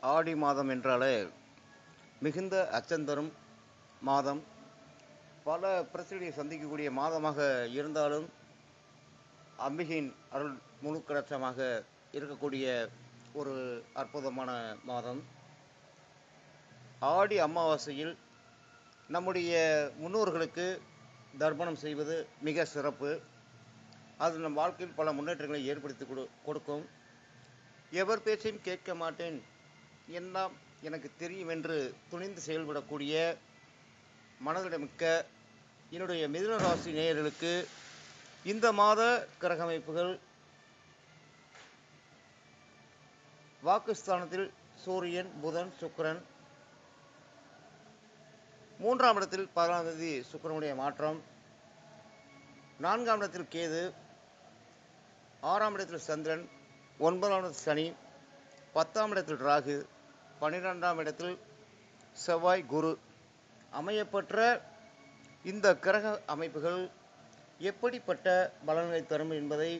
ஆடி மாதம் என்றாலே மிகுந்த அச்சந்தரும் மாதம். பல பிரச்சனையை சந்திக்கக்கூடிய மாதமாக இருந்தாலும் அம்பிகையின் அருள் முழு கடாட்சமாக இருக்கக்கூடிய ஒரு அற்புதமான மாதம். ஆடி அமாவாசையில் நம்முடைய முன்னோர்களுக்கு தர்ப்பணம் செய்வது மிக சிறப்பு. அது நம் வாழ்க்கையில் பல முன்னேற்றங்களை ஏற்படுத்தி கொடு கொடுக்கும். எவர் பேச்சையும் கேட்க மாட்டேன். எல்லாம் எனக்கு தெரியும் என்று துணிந்து செயல்படக்கூடிய மனதிடமிக்க என்னுடைய மிதுன ராசி நேயர்களுக்கு இந்த மாத கிரக அமைப்புகள் வாக்குஸ்தானத்தில் சூரியன் புதன் சுக்கரன். மூன்றாம் இடத்தில் பதினாம் தேதி சுக்கரனுடைய மாற்றம். நான்காம் இடத்தில் கேது. ஆறாம் இடத்தில் சந்திரன். ஒன்பதாம் இடத்தில் சனி. பத்தாம் இடத்தில் ராகு. பன்னிரெண்டாம் இடத்தில் செவ்வாய் குரு. அமையப்பெற்ற இந்த கிரக அமைப்புகள் எப்படிப்பட்ட பலன்களை தரும் என்பதை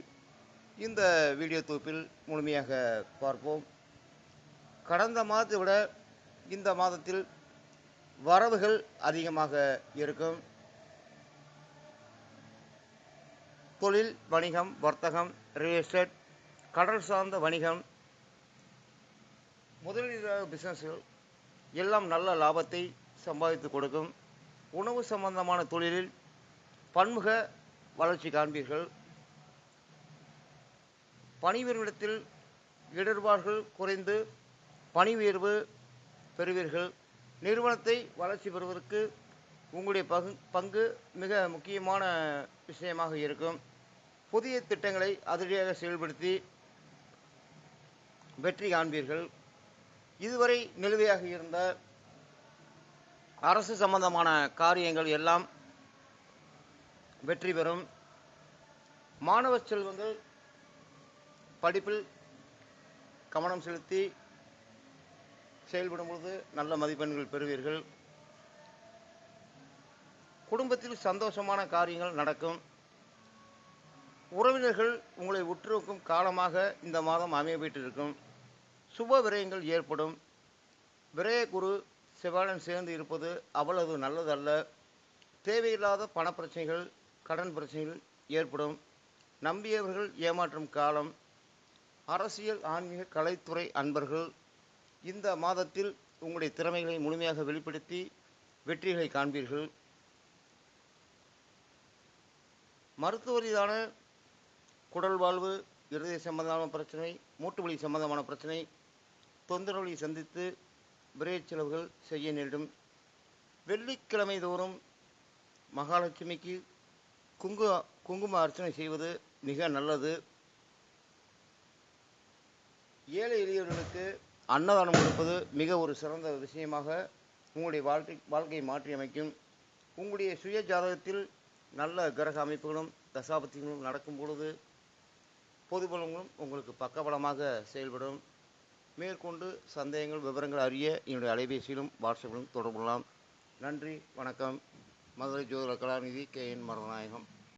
இந்த வீடியோ தொகுப்பில் முழுமையாக பார்ப்போம். கடந்த மாதத்தை விட இந்த மாதத்தில் வரவுகள் அதிகமாக இருக்கும். தொழில் வணிகம் வர்த்தகம் ரியல் எஸ்டேட் கடல் சார்ந்த வணிகம் முதலீடாக பிஸ்னஸ்கள் எல்லாம் நல்ல லாபத்தை சம்பாதித்து கொடுக்கும். உணவு சம்பந்தமான தொழிலில் பன்முக வளர்ச்சி காண்பீர்கள். பணிவரிடத்தில் இடர்பாடுகள் குறைந்து பணி உயர்வு பெறுவீர்கள். நிறுவனத்தை வளர்ச்சி பெறுவதற்கு உங்களுடைய பங்கு பங்கு மிக முக்கியமான விஷயமாக இருக்கும். புதிய திட்டங்களை அதிரடியாக செயல்படுத்தி வெற்றி காண்பீர்கள். இதுவரை நிலுவையாக இருந்த அரசு சம்பந்தமான காரியங்கள் எல்லாம் வெற்றி பெறும். மாணவ செல்வங்கள் படிப்பில் கவனம் செலுத்தி செயல்படும் பொழுது நல்ல மதிப்பெண்கள் பெறுவீர்கள். குடும்பத்தில் சந்தோஷமான காரியங்கள் நடக்கும். உறவினர்கள் உங்களை உற்றுநோக்கும் காலமாக இந்த மாதம் அமையப்பட்டிருக்கும் சுப விரயங்கள் ஏற்படும். விரய குரு செவ்வாழன் சேர்ந்து இருப்பது அவ்வளவு நல்லதல்ல. தேவையில்லாத பணப்பிரச்சனைகள் கடன் பிரச்சனைகள் ஏற்படும். நம்பியவர்கள் ஏமாற்றும் காலம். அரசியல் ஆன்மீக கலைத்துறை அன்பர்கள் இந்த மாதத்தில் உங்களுடைய திறமைகளை முழுமையாக வெளிப்படுத்தி வெற்றிகளை காண்பீர்கள். மருத்துவ ரீதியான குடல் வாழ்வு இருதய சம்பந்தமான பிரச்சனை மூட்டுவலி சம்பந்தமான பிரச்சனை தொந்தரவுகளை சந்தித்து விரைவு செலவுகள் செய்ய நேரிடும். வெள்ளிக்கிழமை தோறும் மகாலட்சுமிக்கு குங்கு குங்கும அர்ச்சனை செய்வது மிக நல்லது. ஏழை எளியவர்களுக்கு அன்னதானம் கொடுப்பது மிக ஒரு சிறந்த விஷயமாக உங்களுடைய வாழ்க்கை வாழ்க்கையை மாற்றி அமைக்கும் உங்களுடைய சுய ஜாதகத்தில் நல்ல கிரக அமைப்புகளும் தசாபத்திகளும் நடக்கும் பொழுது பொதுபலங்களும் உங்களுக்கு பக்கபலமாக செயல்படும். மேற்கொண்டு சந்தேகங்கள் விவரங்கள் அறிய என்னுடைய அலைபேசியிலும் வாட்ஸ்அப்பிலும் தொடர்பு கொள்ளலாம். நன்றி வணக்கம். மதுரை ஜோதிட கலாநிதி கே என் மரநாயகம்.